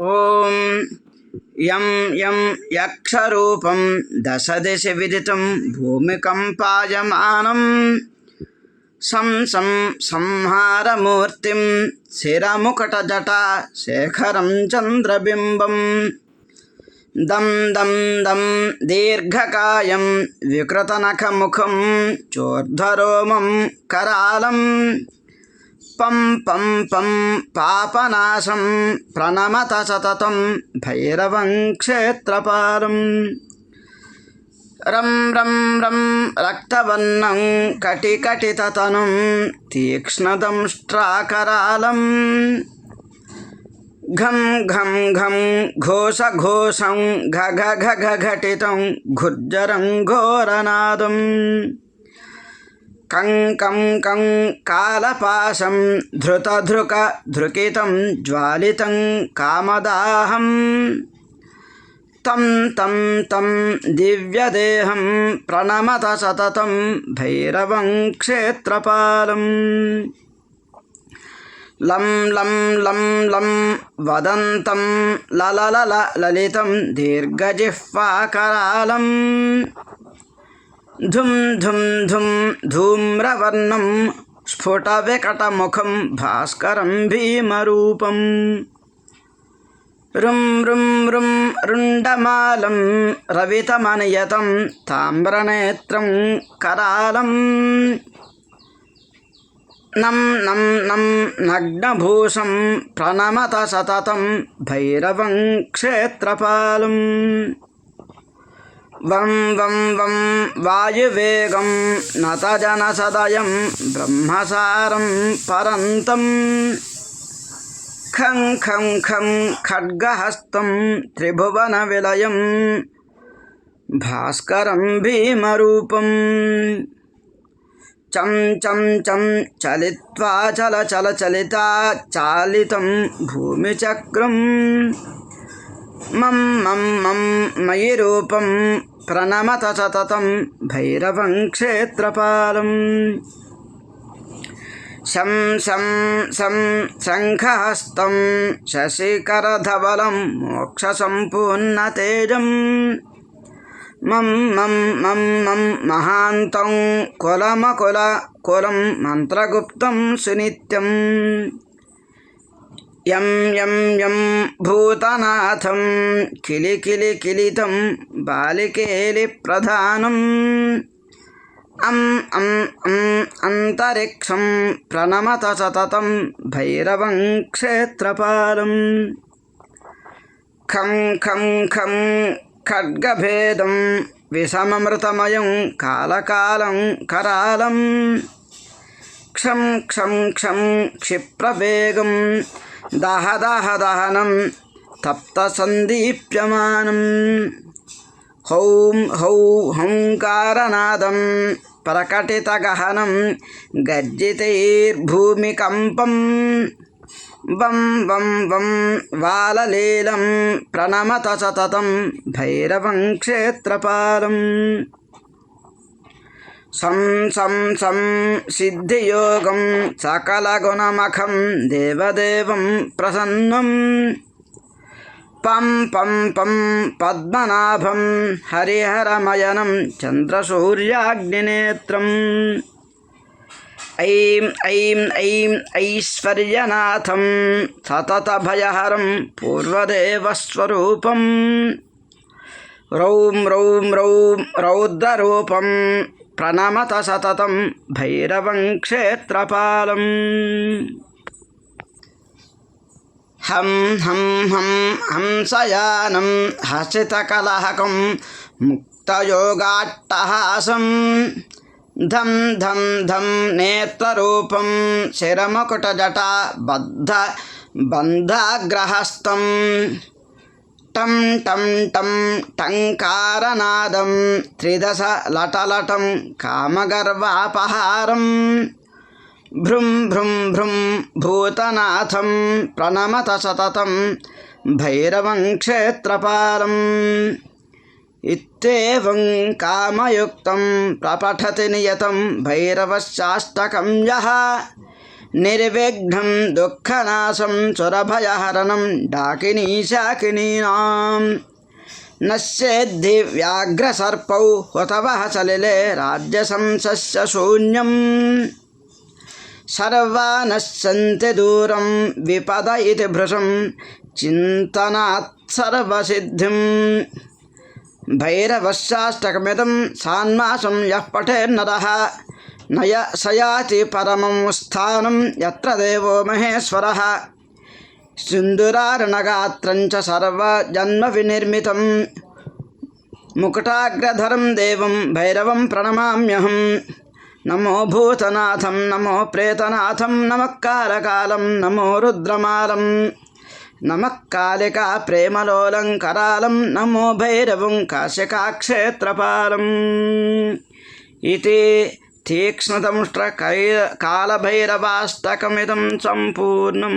ఓం యం యం యక్షరూపం దశదిశ విదితం భూమికంపాయమానం సం సం సంహారమూర్తిం శిరముకటజట శేఖరం చంద్రబింబం. దం దం దం దీర్ఘకాయం వికృతనఖముఖం చోర్ధ్వరోమం కరాలం పుష్పం పం పం పాపనాశం ప్రణమత సతతం భైరవం క్షేత్రపారం. రం రం రం రక్తవర్ణం కటికటితతనం తీక్ష్ణదంష్ట్రాకరాలం ఘం ఘం ఘం ఘోష ఘోషం ఘఘ ఘ ఘటితం ఘుర్జరం ఘోరనాదం. కంకం కం కాలపాశం ధృతధృక ధృకితం జ్వాలితం కామదాహం. తం తం తం దివ్యదేహం ప్రణమత సతతం భైరవం క్షేత్రపాలం. లం లం లం లం వదంతం లలలల లలితం దీర్ఘజిహ్వాకరాళం ధుం ధుం ధుం ధూమ్రవర్ణం స్ఫుటవికటముఖం భాస్కరం భీమరూపం. రుం రుం రుం రుండమాలం రవితమనియతం తామ్రనేత్రం కరాలం. నం నం నం నగ్నభూషం ప్రణమత సతతం భైరవం క్షేత్రపాలం. वं वं वं वायुवेगं नतजनसदयं ब्रह्मसारं परन्तं खं खं खं खड्गहस्तं त्रिभुवनविलयं भास्करं भीमरूपम् चं चं चं चलित्वा चल चल चलिता चालितं भूमिचक्रम् मं मं मं मयि ప్రణమత సతతం భైరవం క్షేత్రపాలం శం శం శం శంఖహస్తం శశికరధవలం మోక్షసంపూర్ణతేజం మం మం మం మం మహాంతం కులమకుల కులం మంత్రగుప్తం సునిత్యం యం యం యం భూతనాథం కిలి కిలి కిలితం బాలికేలి ప్రధానం అం అం అం అంతరిక్షం ప్రణమత సతతం భైరవం క్షేత్రపాలం. ఖం ఖం ఖం ఖడ్గభేదం విషమమృతమయం కాలకాలం కరాలం. క్షం క్షం క్షం క్షిప్రవేగం దహదహదహనం తప్తసందీప్యమానం. హౌం హౌ హంకారనాదం ప్రకటితగహనం గర్జితైర్భూమికంపం. వం వం వం వాలలీలం ప్రణమత సతతం భైరవం క్షేత్రపాలం. సం సం సం సిద్ధియోగం సకల గుణమఖం దేవదేవం ప్రసన్నం. పం పం పం పద్మనాభం హరిహరమయనం చంద్రసూర్యాగ్నినేత్రం. ఐం ఐం ఐం ఐశ్వర్యనాథం సతతభయహరం పూర్వదేవస్వరూపం. రౌం రౌం రౌం రౌద్రరూపం ప్రణమత సతతం భైరవం క్షేత్రపాలం. హం హం హం హంసయానం హసితకలహకం ముక్తయోగాట్టహాసం. ధం ధం ధం నేత్రరూపం శిరముకుటజట బద్ధ బంధాగ్రహస్థం. టం టం టం టంకారనాదం త్రిదశ లటలటం కామగర్వాపహారం. భృం భృం భృం భూతనాథం ప్రణమత సతతం భైరవం క్షేత్రపాలం. ఇత్యేవం కామయుక్తం ప్రపఠతి నియతం భైరవశాష్టకం యహ నిర్విఘ్నం దుఃఖనాశం సురభయహరణం డాకినీ శాకినీనాం. నశ్యేద్ధి వ్యాఘ్రసర్పౌ హుతవహ సలిలే రాజ్యసంసస్య శూన్యం. సర్వానశ్చంతి దూరం విపద ఇది భృశం చింతనాత్సర్వసిద్ధిం భైరవశాష్టకమిదం సాన్మాసం యః పఠేన్నరः నయ సయాతి పరమం స్థానం ఎత్ర దేవో మహేశ్వర. సింధురారణగాత్రంచ చ సర్వజన్మ వినిర్మితం. ముకుటాగ్రధరం దేవం భైరవం ప్రణమామ్యహం. నమో భూతనాథం నమో ప్రేతనాథం నమకాలకాలం నమో రుద్రమాలం. నమః ప్రేమలోలంకరాలం నమో భైరవం కాశికాక్షేత్రపాలం ఇది తీక్ష్ణతంష్ట్ర కై కాళభైరవాష్టకమిదం సంపూర్ణం.